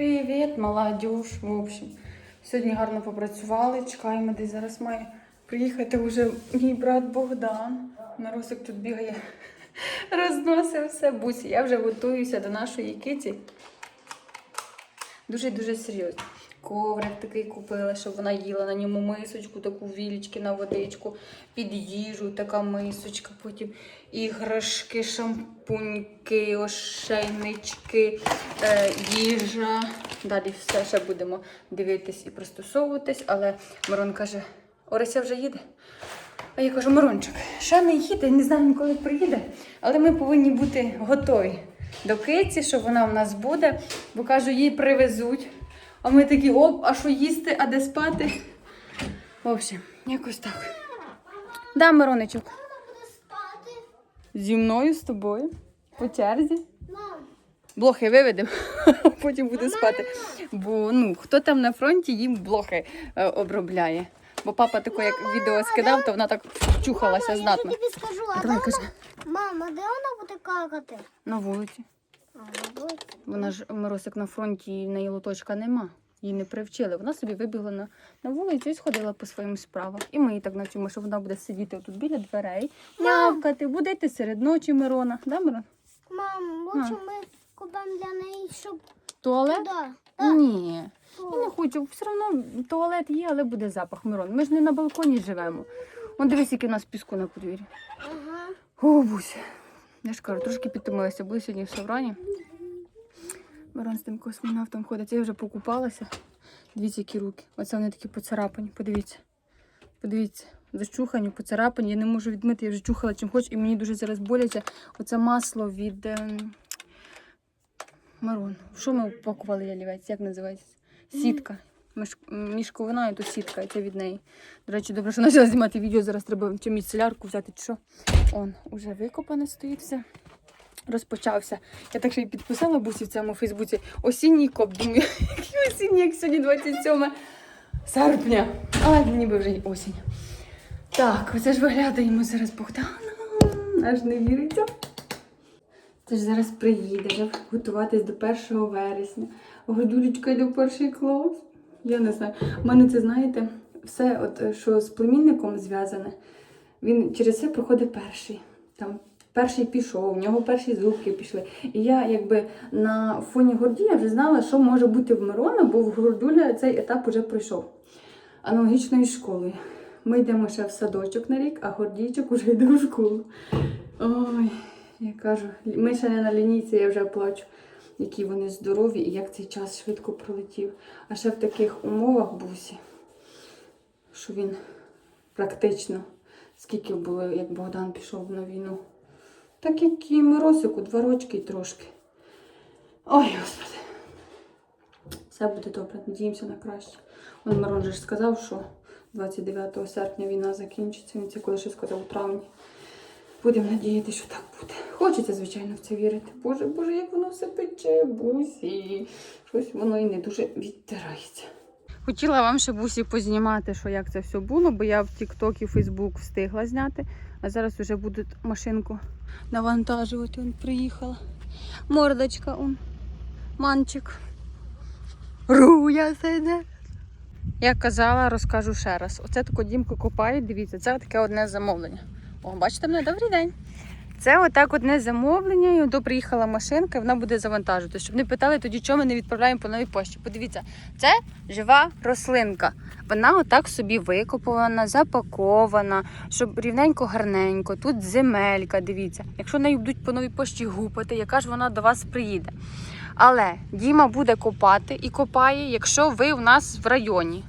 Привіт, молодіж. В общем, сьогодні гарно попрацювали. Чекаємо, десь зараз має приїхати вже мій брат Богдан. Марусик тут бігає, розносив все. Бусі, я вже готуюся до нашої киті. Дуже-дуже серйозно. Коврик такий купила, щоб вона їла на ньому мисочку, таку вілічки на водичку, під їжу, така мисочка, потім іграшки, шампуньки, ошейнички, е, їжа. Далі все ще будемо дивитись і пристосовуватись, але Мирон каже, Орися вже їде. А я кажу, Мирончик, ще не їде, не знаю, коли приїде, але ми повинні бути готові до киці, що вона в нас буде, бо кажу, її привезуть. А ми такі, оп, а що їсти, а де спати? В общем, якось так. Да, Мироничок. Зі мною, з тобою, по черзі. Блохи виведемо, потім буде спати. Бо ну, хто там на фронті, їм блохи е, обробляє. Бо папа тако, як відео скидав, то вона так чухалася знатно. Я тобі скажу, а Давай, де кажи. вона? Мама, де вона буде какати? На вулиці. Вона ж Миросик на фронті, і в неї лоточка нема. Її не привчили. Вона собі вибігла на, на вулицю і сходила по своїм справам. І ми її так навчимо, що вона буде сидіти тут біля дверей, нявкати, будити серед ночі Мирона. Да, Мирон? Мам, лучше ми купимо для неї, щоб Туалет? Так. Ні. Я не хочу. Все одно туалет є, але буде запах Мирон. Ми ж не на балконі живемо. Вон дивись, який у нас піску на подвір'ї. Ага. О, Буся. Я ж кажу, трошки підтомилася, були сьогодні в Саврані. Мирон з тим космонавтом ходить. Я вже покупалася. Дивіться, які руки. Оце вони такі поцарапані. Подивіться. Подивіться. Зачухані, поцарапані. Я не можу відмити, я вже чухала чим хоч, і мені дуже зараз боляче. Оце масло від ем... Марон. Що ми упакували ялівець? Як називається? Сітка. Мішковина і то сітка, це від неї. До речі, добре, що почала знімати відео. Зараз треба чи міцелярку взяти, чи що. Он, уже викопане стоїть все. Розпочався. Я так ще й підписала бусі в цьому Фейсбуці. Осінній коп. Думаю, який осінній, як сьогодні 27 серпня. А, ніби вже й осінь. Так, оце ж виглядаємо зараз Богданом. Аж не віриться. Це ж зараз приїде, готуватись до 1 вересня. Годулечка йде в перший клас. Я не знаю. У мене це, знаєте, все, от, е, що з племінником зв'язане, він через це проходить перший. Там перший пішов, в нього перші зубки пішли. І я якби на фоні Гордія вже знала, що може бути в Мирона, бо в Гордуля цей етап вже пройшов. Аналогічною школою. Ми йдемо ще в садочок на рік, а Гордійчик уже йде в школу. Ой, я кажу, ми ще не на лінійці, я вже плачу, які вони здорові і як цей час швидко пролетів. А ще в таких умовах бусі, що він практично, скільки було, як Богдан пішов на війну. Так як і Миросику, два рочки і трошки. Ой, господи. Все буде добре, надіємося на краще. Он Мирон же ж сказав, що 29 серпня війна закінчиться. Він це коли ще сказав у травні. Будемо надіятися, що так буде. Хочеться, звичайно, в це вірити. Боже, Боже, як воно все пече, бусі. Щось воно і не дуже відтирається. Хотіла вам ще бусі познімати, що як це все було, бо я в TikTok і Facebook встигла зняти, а зараз вже будуть машинку навантажувати. Он приїхала. Мордочка, он. Манчик. Руя сиде. Як казала, розкажу ще раз. Оце таку дімку копають, дивіться, це таке одне замовлення. О, бачите мене, добрий день. Це отак одне замовлення, до приїхала машинка, вона буде завантажувати. Щоб не питали тоді, чого ми не відправляємо по новій пошті. Подивіться, це жива рослинка. Вона отак собі викопана, запакована, щоб рівненько, гарненько. Тут земелька, дивіться. Якщо нею будуть по новій пошті гупати, яка ж вона до вас приїде. Але Діма буде копати і копає, якщо ви у нас в районі.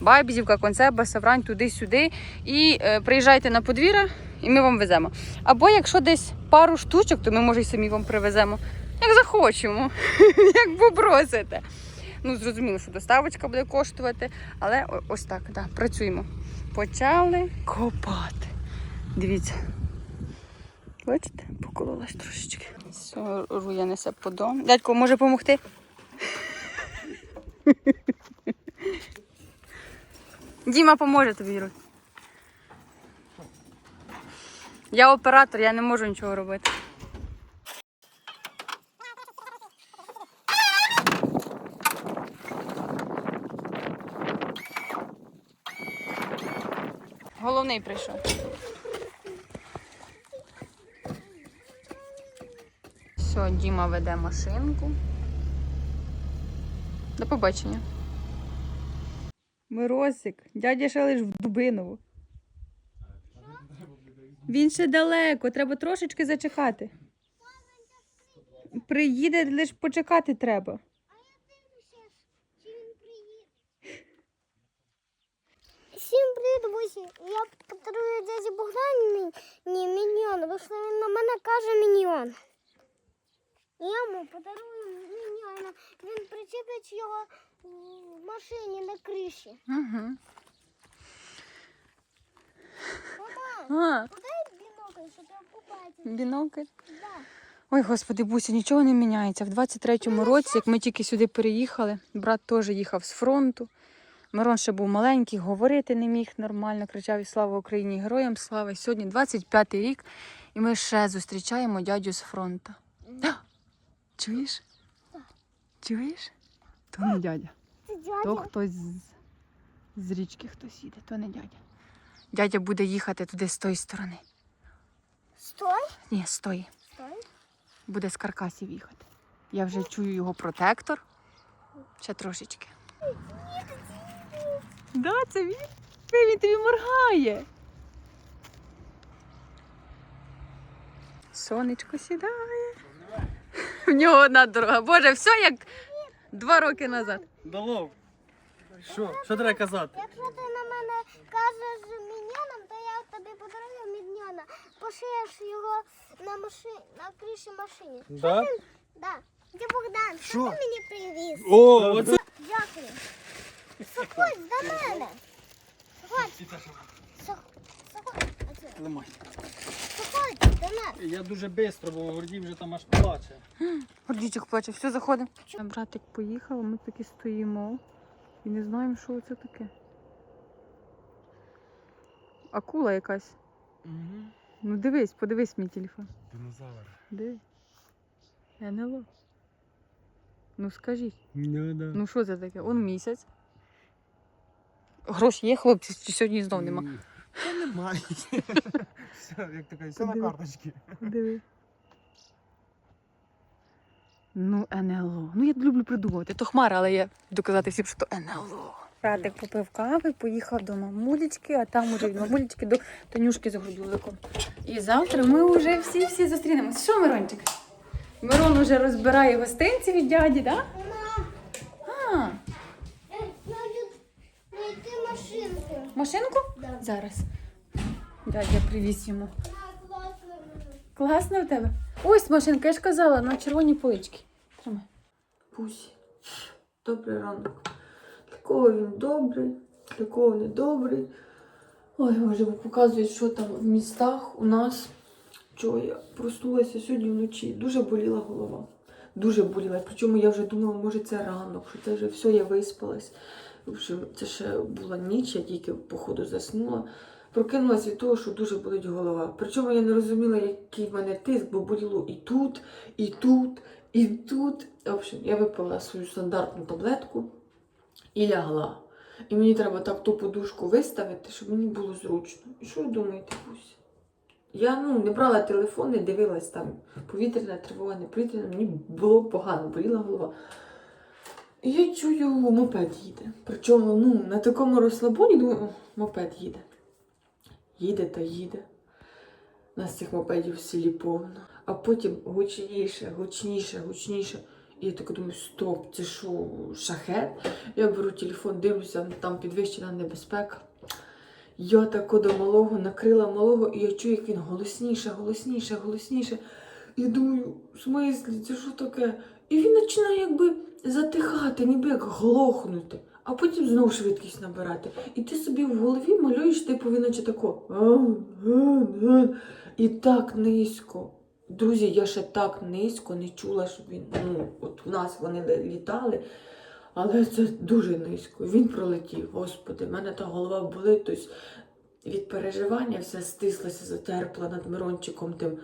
Байбізівка, Концеба, Саврань, туди-сюди. І е, приїжджайте на подвір'я, і ми вам веземо. Або якщо десь пару штучок, то ми може й самі вам привеземо. Як захочемо, як попросите. Ну, зрозуміло, що доставочка буде коштувати, але ось так, да, працюємо. Почали копати. Дивіться. Бачите, покололась трошечки. Все, руя несе по дому. Дядько, може допомогти? Діма поможе тобі, Юрій. Я оператор, я не можу нічого робити. Головний прийшов. Все, Діма веде машинку. До побачення. Миросик, дядя ще лиш в Дубиново. Він ще далеко, треба трошечки зачекати. Приїде, лише почекати треба. Всім привіт, друзі. Я подарую дяді Богдані ні, міньйон, бо що він на мене каже міньйон. Я йому подарую міньйона. Він причепить його в машині на криші. Угу. Мама, А, подай бінокль, щоб я побачив. бінокль. Да. Ой, господи, Буся, нічого не міняється. В 23-му році, як ми тільки сюди переїхали, брат теж їхав з фронту. Мирон ще був маленький, говорити не міг нормально, кричав і слава Україні, героям слава. І Сьогодні 25-й рік, і ми ще зустрічаємо дядю з фронту. Чуєш? Чуєш? То не дядя. То хтось з, з річки хтось їде, то не дядя. Дядя буде їхати туди з тої сторони. Стой, Ні, з тої. стой. буде з каркасів їхати. Я вже чую його протектор. Ще трошечки. Да, це він. Він тобі моргає. Сонечко сідає. В нього одна дорога. Боже, все як два роки назад. Долов. Що? Що треба казати? Якщо ти на мене кажеш міньйоном, то я тобі подарую міньйона. Пошиєш його на машині, на криші машині. Да? Да. Дядя Богдан, що Що? ти мені привіз? О, оце. Дякую. Заходь до мене. Заходь, зах- заходь. Оце. Лимай. Заходь до нас. Я дуже швидко, бо Гордій вже там аж плаче. Гордічок плаче, все, заходимо. Братик поїхав, ми таки стоїмо і не знаємо, що це таке. Акула якась. Ну дивись, подивись мій телефон. Динозавр. Диви. НЛО. Ну скажіть. Ну, да. Ну що це таке? Он місяць. Гроші є, хлопці, чи сьогодні знов нема. Та немає. Все, як така, все на карточці. Диви. Ну, НЛО. Ну, я люблю придумувати. То хмара, але я буду казати всім, що то НЛО. Братик попив кави, поїхав до мамулечки, а там уже від мамулечки до Танюшки з грудуликом. І завтра ми вже всі-всі зустрінемось. Що, Мирончик? Мирон уже розбирає гостинці від дяді, так? Мама, А, треба знайти машинку. машинку? Да. Зараз. Дядя привіз йому. Класно в тебе? Ось машинка, я ж казала, на червоній поличці. Тримай. Пусі. Добрий ранок. Такого він добрий, такого не добрий. Ой, Боже, бо показують, що там в містах у нас. Чого я проснулася сьогодні вночі. Дуже боліла голова. Дуже боліла. Причому я вже думала, може це ранок, що це вже все, я виспалась. В общем, це ще була ніч, я тільки, походу, заснула. Прокинулася від того, що дуже болить голова. Причому я не розуміла, який в мене тиск, бо боліло і тут, і тут, і тут. В общем, я випила свою стандартну таблетку і лягла. І мені треба так ту подушку виставити, щоб мені було зручно. І що ви думаєте, Бусь? Я ну, не брала телефон, не дивилась там повітряна тривога, не повітряна, мені було погано, боліла голова. І я чую, мопед їде. Причому ну, на такому розслабоні думаю, мопед їде. Їде та їде. Нас цих мопедів в селі повно. А потім гучніше, гучніше, гучніше. І я так думаю, стоп, це що, шахет? Я беру телефон, дивлюся, там підвищена небезпека. Я тако до малого накрила малого, і я чую, як він голосніше, голосніше, голосніше. І думаю, в смислі, це що таке? І він починає якби затихати, ніби як глохнути, а потім знову швидкість набирати. І ти собі в голові малюєш, типу, він наче тако. І так низько. Друзі, я ще так низько не чула, щоб він. Ну, от у нас вони літали, але це дуже низько. Він пролетів. Господи, в мене та голова болить, тобто від переживання все стислося, затерпла над Мирончиком тим.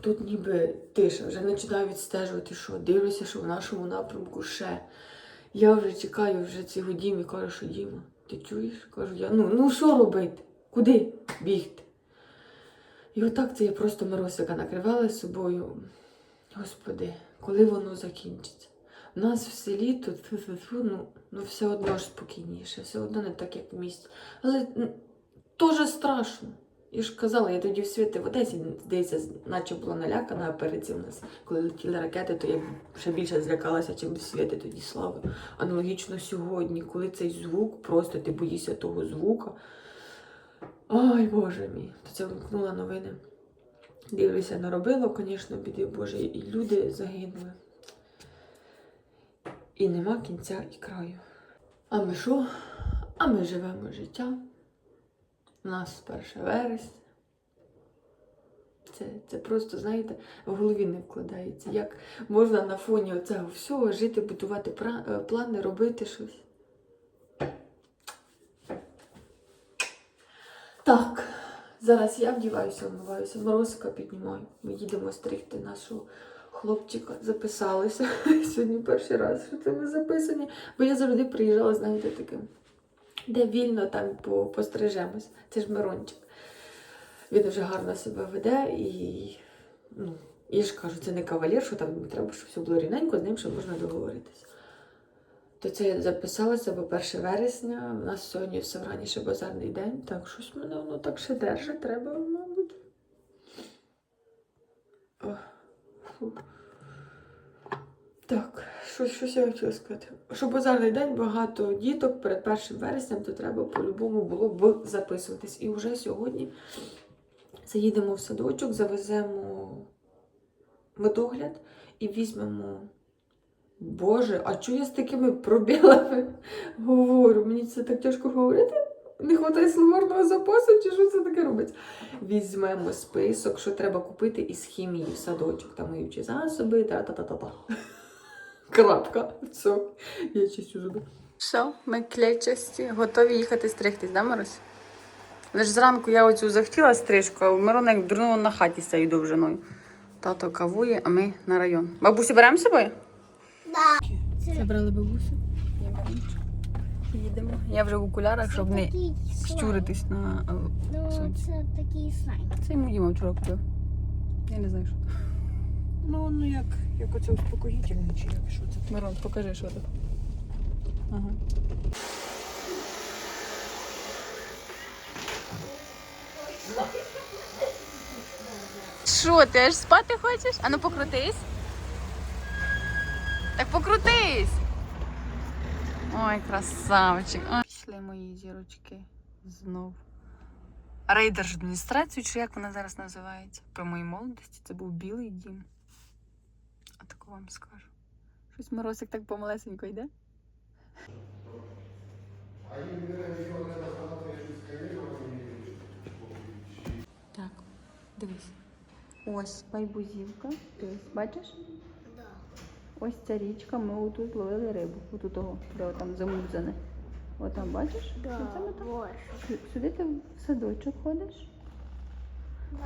Тут ніби тиша, вже починаю відстежувати, що дивлюся, що в нашому напрямку ще. Я вже чекаю вже цього Дімі, кажу, що Діма, ти чуєш? Кажу, я, ну, ну що робити? Куди бігти? І отак це я просто Миросика накривала собою. Господи, коли воно закінчиться? У нас в селі тут ну, ну все одно ж спокійніше, все одно не так, як в місті. Але м, теж страшно. Я ж казала, я тоді в світі в Одесі, здається, наче була налякана, перед цим нас, коли летіли ракети, то я ще більше злякалася, чим в світі тоді слави. Аналогічно сьогодні, коли цей звук, просто ти боїшся того звука. Ой, Боже мій, то це вмкнула новини. Дивлюся, наробило, звісно, біди Боже, і люди загинули. І нема кінця і краю. А ми що? А ми живемо життя. У нас 1 вересня. Це, це просто, знаєте, в голові не вкладається. Як можна на фоні цього всього жити, будувати е, плани, робити щось. Так, зараз я вдіваюся, вмиваюся, морозика піднімаю. Ми їдемо стригти нашого хлопчика. Записалися. Сьогодні перший раз, що це ми записані. Бо я завжди приїжджала, знаєте, таким, де вільно там пострижемось. Це ж Мирончик. Він дуже гарно себе веде і. Ну, я ж кажу, це не кавалер, що там треба, щоб все було рівненько, з ним ще можна договоритися. То це я записалася, бо 1 вересня, у нас сьогодні все раніше базарний день, так щось мене воно так ще держить, треба, мабуть. О. Так, що, щось я хотіла сказати. Що базарний день багато діток перед 1 вереснем, то треба по-любому було б записуватись. І вже сьогодні заїдемо в садочок, завеземо медогляд і візьмемо. Боже, а чого я з такими пробілами говорю? Мені це так тяжко говорити. Не вистачає словарного запасу, чи що це таке робить? Візьмемо список, що треба купити із хімії в садочок, там миючі засоби, та-та-та-та-та. Крапка. Все. Я чистю зуби. Все, ми клетчасті, готові їхати стригтись, да, Марусь? Лиш зранку я оцю захотіла стрижку, а Мирона як дурнула на хаті з цією довжиною. Тато кавує, а ми на район. Бабусю беремо з собою? Да. Забрали бабусю. Я Їдемо. Я вже в окулярах, щоб не щуритись на Ну, сонці. це такий слайм. Це йому Діма вчора купив. Я не знаю, що. Ну, ну як, як оце успокоїтельне, чи як, що це? Мирон, покажи, що це. Ага. Що, ти аж спати хочеш? Ану покрутись. Так покрутись. Ой, красавчик. Ой. Пішли мої зірочки знов. Рейдержадміністрацію, чи як вона зараз називається? При моїй молодості це був білий дім. А таку вам скажу. Щось Моросик так помалесенько йде. Так, дивись. Ось байбузівка. Дивись, бачиш? Да. Ось ця річка, ми отут ловили рибу. Отут того, де отам замудзане. Отам бачиш? Да, ми там. Сю- Сюди ти в садочок ходиш,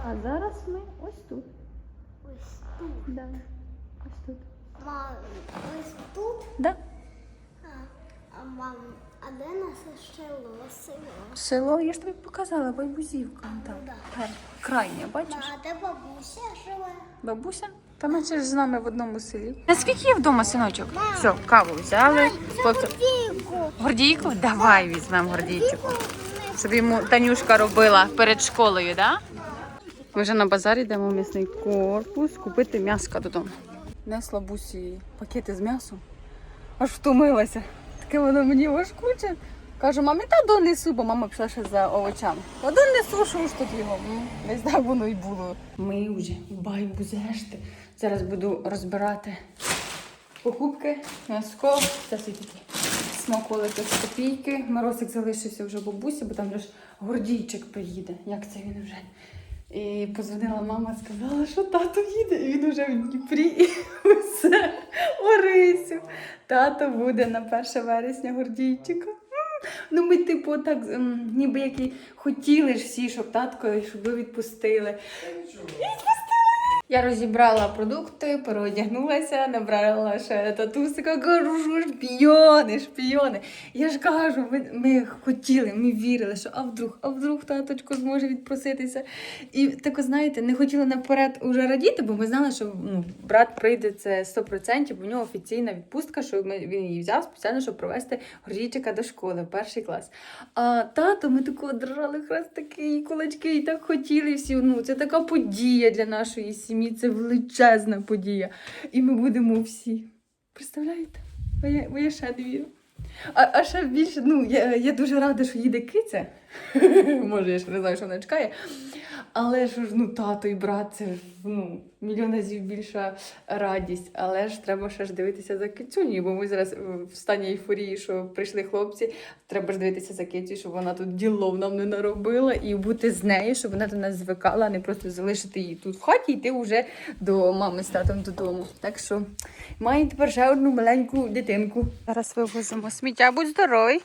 а зараз ми ось тут. Ось тут. Да. Ось тут. Мам, ось тут. Да. А, а мам, а де нас ще село? Село, я ж тобі показала, байбузівка. он Там. Да. Пер- Крайня, бачиш? А де бабуся живе? Бабуся? Та ми ж з нами в одному селі. Наскільки є вдома синочок? Все, каву взяли. Дівку. Гордійку? Давай візьмемо гордійчику. Щоб йому Танюшка робила перед школою, так? Да? Ми вже на базарі йдемо в м'ясний корпус купити м'яска додому. Несла бусі пакети з м'ясом. Аж втомилася. Таке воно мені важкуче. Кажу, мамі, та донесу, бо мама пішла ще за овочами. Та донесу, що ж тут його. Десь так воно й було. Ми вже в байбузешти. Зараз буду розбирати покупки, м'яско. Це всі такі смаколики з копійки. Морозик залишився вже бабусі, бо там вже ж гордійчик приїде. Як це він вже? І позвонила мама, сказала, що тато їде, і він уже в Дніпрі і все. Орисю. Тато буде на 1 вересня гордійчика. Ну, ми, типу, так, ніби як і хотіли ж всі, щоб татко, щоб ви відпустили. Відпустили! Я розібрала продукти, переодягнулася, набрала ще татусика, кажу, шпіони, шпіони. Я ж кажу, ми, ми хотіли, ми вірили, що а вдруг, а вдруг таточко зможе відпроситися. І так, знаєте, не хотіли наперед уже радіти, бо ми знали, що ну, брат прийде це 100%, бо в нього офіційна відпустка, що ми, він її взяв спеціально, щоб провести Гордійчика до школи, перший клас. А тато, ми такого держали хрестики і кулачки, і так хотіли всі. Ну, це така подія для нашої сім'ї, це величезна подія. І ми будемо всі. Представляєте? Бо я, бо я ще не вірю. А, а ще більше, ну, я, я дуже рада, що їде киця. Може, я ще не знаю, що вона чекає. Але ж ну, тато і брат, це ж ну, мільйон разів більша радість. Але ж треба ще ж дивитися за кицюнею, бо ми зараз е, в стані ейфорії, що прийшли хлопці. Треба ж дивитися за кицю, щоб вона тут ділов нам не наробила, і бути з нею, щоб вона до нас звикала, а не просто залишити її тут в хаті йти вже до мами з татом додому. Так що має тепер ще одну маленьку дитинку. Зараз вивозимо сміття, будь здоровий.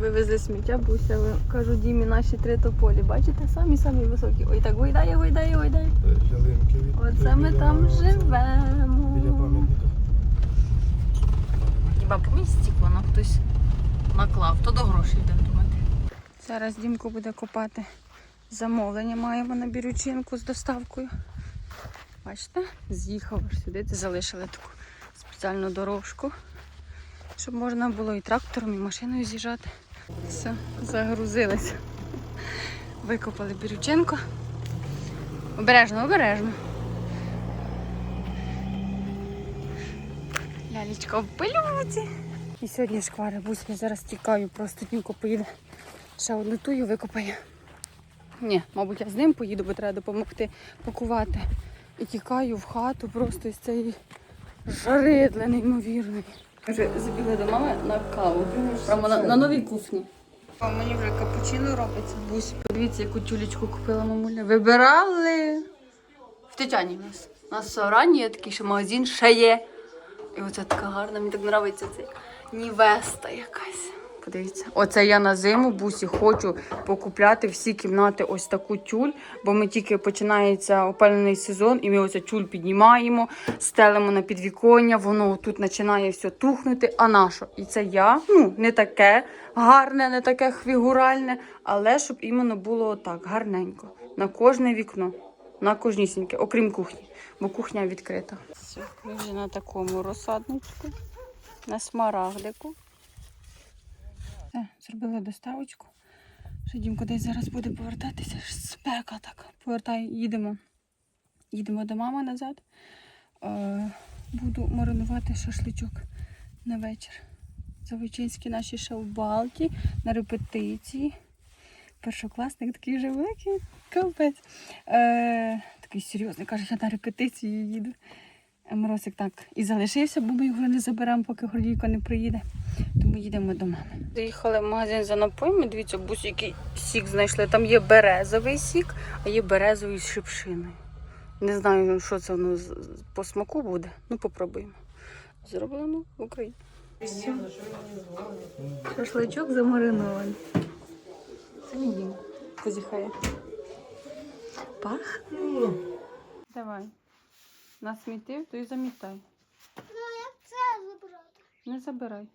Вивезли сміття, буся, кажу, Дімі, наші три тополі. Бачите, самі самі високі. Ой, так гойдає, гойдає, гойдає. Ялинки від Оце ми там живемо. Біля пам'ятника. Хіба по місці воно хтось наклав, то до грошей йде думати. Зараз Дімко буде копати замовлення. Маємо на бірючинку з доставкою. Бачите, з'їхав аж сюди, це залишили таку спеціальну дорожку, щоб можна було і трактором, і машиною з'їжджати. Все, загрузилися. Викопали бірючинку. Обережно, обережно. Лялечка в пилюці. І сьогодні шквари бусь, я зараз тікаю, просто Дімко поїде. Ще одну тую викопає. Ні, мабуть, я з ним поїду, бо треба допомогти пакувати. І тікаю в хату просто із цієї жари для неймовірної. Вже забігли до мами на каву. Прямо на, на новій кухні. А мені вже капучино робиться. Бусь, подивіться, яку тюлечку купила мамуля. Вибирали в Тетяні в нас. У нас ранні є такий ще магазин, ще є. І оце така гарна, мені так подобається цей Нівеста якась. Подивіться, оце я на зиму бусі хочу покупляти всі кімнати ось таку тюль, бо ми тільки починається опалений сезон, і ми оце тюль піднімаємо, стелимо на підвіконня, воно тут починає все тухнути. А на що? І це я, ну не таке гарне, не таке фігуральне, але щоб іменно було отак, гарненько. На кожне вікно, на кожнісіньке, окрім кухні, бо кухня відкрита. Все, вже на такому розсадничку, на смарагдику. Все, зробили доставочку. Що Дімко зараз буде повертатися. Спека так. Повертай, їдемо. Їдемо до мами назад. Е, буду маринувати шашличок на вечір. Завойчинські наші ще на репетиції. Першокласник такий вже великий, капець. Е, такий серйозний, каже, я на репетицію їду. А так і залишився, бо ми його не заберемо, поки Гордійко не приїде. Тому їдемо до мами. Заїхали в магазин за напоями. Дивіться, бус, який сік знайшли. Там є березовий сік, а є березовий з шипшиною. Не знаю, що це воно по смаку буде. Ну, попробуємо. Зроблено в Україні. Шашличок замаринований. Це мені позіхає. Пах. Давай. Насмітив, то й замітай. Ну, як це забрати? Не забирай.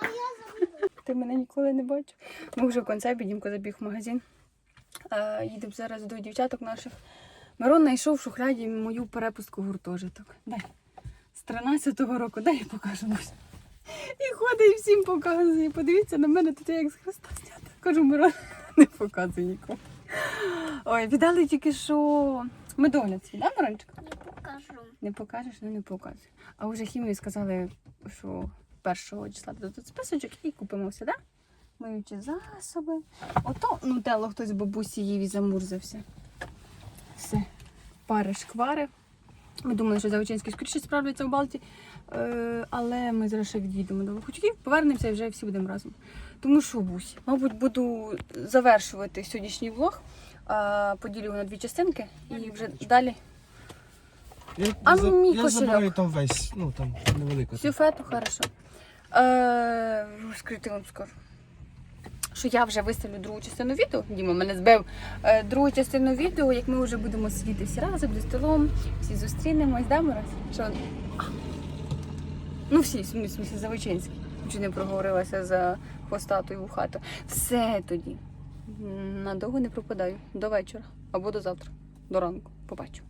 А я заберу. Ти мене ніколи не бачив. Ми вже в концепті, Дімко забіг в магазин. Їдемо зараз до дівчаток наших. Мирон знайшов в шухляді мою перепустку гуртожиток. Дай. З 13-го року, дай я покажу. І ходить і всім показує. Подивіться на мене, тут я як з хреста знята. Кажу, Мирон, не показуй нікому. Ой, віддали тільки що медогляд свій, да, Мирончик? Покажу. Не покажеш, ну не показуй. А вже хімії сказали, що першого числа дадуть списочок і купимо все, да? Миючі засоби. Ото нутелло хтось бабусі їв і замурзався. Все. Пари шквари. Ми думали, що Завочинські скоріше справляться в Балті, е, але ми зараз від'їдемо до Лохучків, повернемося і вже всі будемо разом. Тому що бусі, мабуть, буду завершувати сьогоднішній влог. Поділю його на дві частинки і вже далі Я, А за- мій я кошельок? забираю там весь, ну там невелика. Всю фету, хорошо. Е, скрити вам скажу. що я вже виставлю другу частину відео. Діма мене збив е, другу частину відео, як ми вже будемо сидіти всі разом за столом, всі зустрінемось, да, Мирось? Що? А. Ну, всі, в смі- в сміслі, Чи не проговорилася за хвостату і вухату. Все тоді. Надовго не пропадаю. До вечора або до завтра, до ранку. Побачу.